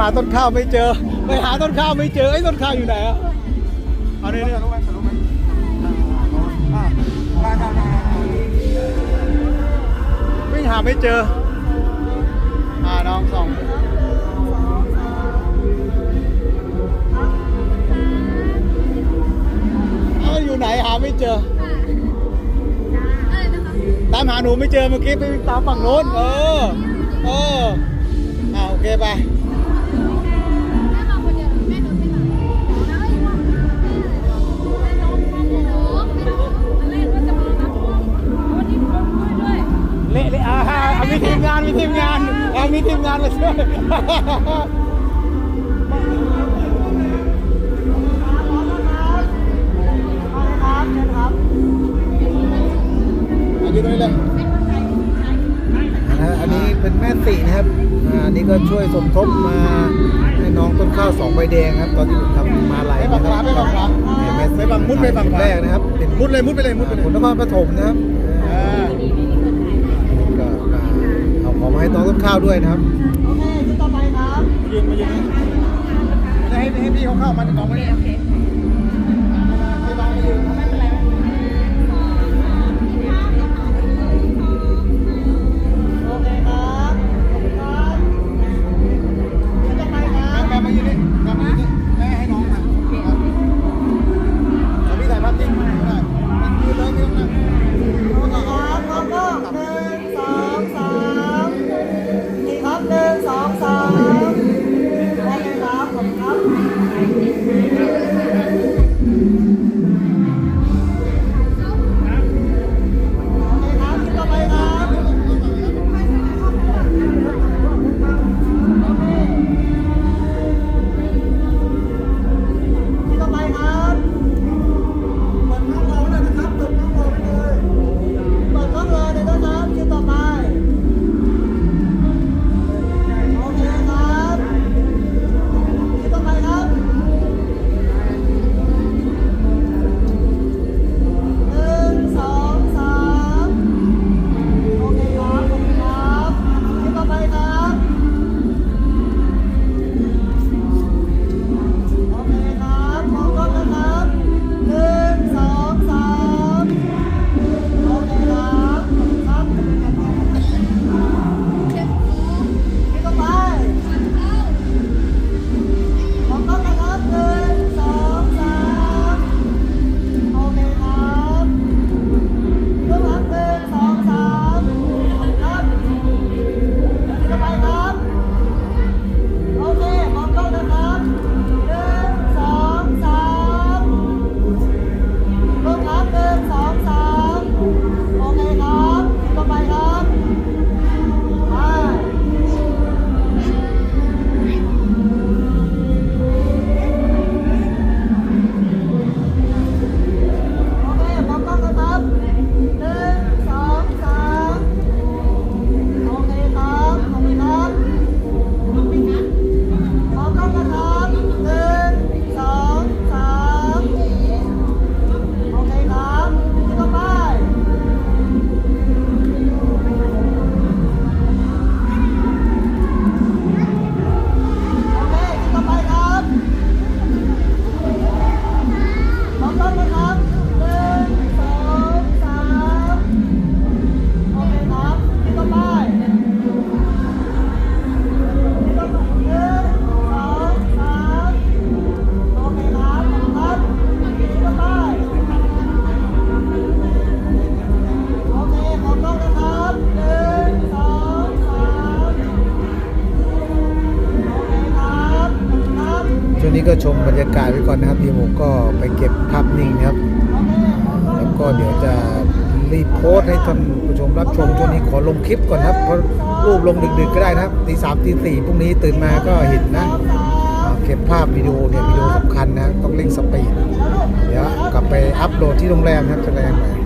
หาต้นข้าวไม่เจอ ไปหาต้นข้าวไม่เจอไอ้ต้นข้าวอยู่ไหนอะเอาเนี่ยรู้ไหมรู้ไหมอ่าได้ได้ได้วิ่งหาไม่เจอ อ่าน้องสองเอาอยู่ไหนหาไม่เจอ ตามหาหนูไม่เจอเมื่อกี้ไปตามฝั่งโน้น เออ เอออ่าโอเคไป อ่าเอามีทีมงาน มีทีมงานเอามีทีมงานมาช่วยเอาอยู่ตรงนี้เลยนะฮะอันนี้เป็นแม่สีนะครับอ่าอันนี้ก็ช่วยสมทบมาให้น้องต้นข้าวสองใบแดงครับ ตอนที่ผมทำมาลายไปฝั่งขวาไปฝั่งขวาเนี่ยแม่ไปฝั่งมุดไปฝั่งขวาแรกนะครับเป็นมุดเลยมุดไปเลยมุดไปเลยผลนครปฐมนะครับอ่าก็มาเอา ของมาให้น้องต้นข้าวด้วยนะครับยืนมายืนจะให้ให้พี่เขาเข้ามาในกองไว้เนี่ย รยากาศไว้ก่อนนะครับพี่ผมก็ไปเก็บภาพนิ่งนะครับ แล้วก็เดี๋ยวจะรีโพสให้ท่านผู้ชมรับชมช่วงนี้ขอลงคลิปก่อนนะครับเพราะรูปลงดึกๆก็ได้นะครับตีสามตีสี่พรุ่งนี้ตื่นมาก็เห็นนะ เก็บภาพวิดีโอเนี่ยวิดีโอสำคัญนะต้องเร่งสปีดเดี๋ยวกลับไปอัพโหลดที่โรงแรมนะครับจะแรงไปโอ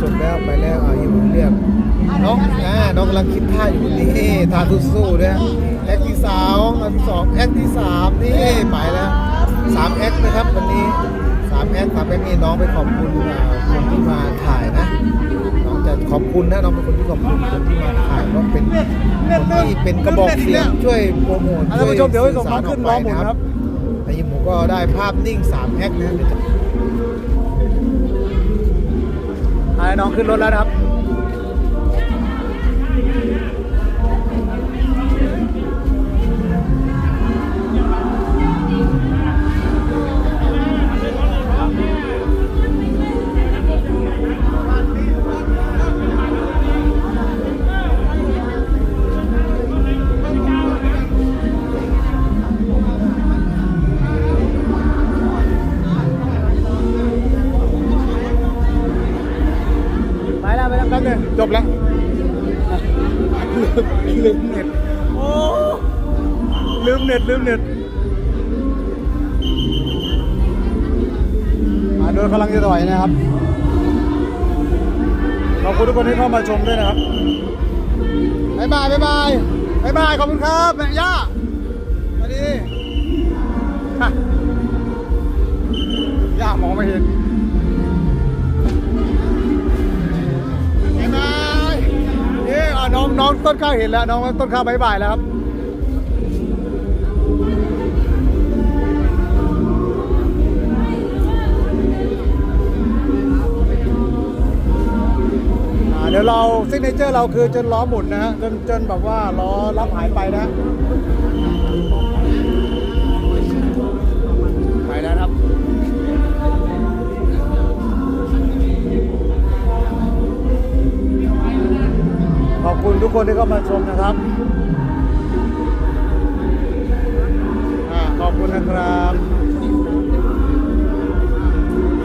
จบแล้วไปแล้วอะยังเรียกน้องอ่าน้องกำลังคิดท่าอยู่นี่ท่าสู้ๆด้วยแอคที่สองแอคที่สองแอคที่สามนี่ไปแล้วสามแอคนะครับวันนี้สามแอคสามแอคนี่น้องไปขอบคุณคนที่มาถ่ายนะน้องจะขอบคุณนะน้องเป็นคนที่ขอบคุณคนที่มาถ่ายเพราะเป็นคนที่เป็นกระบอกเสียงช่วยโปรโมทช่วยสื่อสารออกไปนะครับไอ้ยิมผมก็ได้ภาพนิ่งสามแอคนะ น้องขึ้นรถแล้วนะครับ อ่าโดยกำลังจะถอยนะครับขอบคุณทุกคนที่เข้ามาชมด้วยนะครับบ๊ายบายบ๊ายบายบ๊ายบายขอบคุณครับแม่ย่าสวัสดีย่ามองไม่เห็นบ๊ายบายเอ๊ะอะน้องน้องต้นข้าวเห็นแล้ว น้องต้นข้าวบายบายแล้วครับ เดี๋ยวเราซิกเนเจอร์เราคือจนล้อหมุนนะฮะจนจนแบบว่าล้อรับหายไปนะ ไปแล้วครับขอบคุณทุกคนที่เข้ามาชมนะครับอขอบคุณนะครับ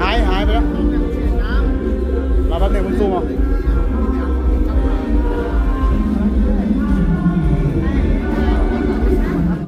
หายหายไปแล้ว เราแป๊บนึงคุณซูมอะ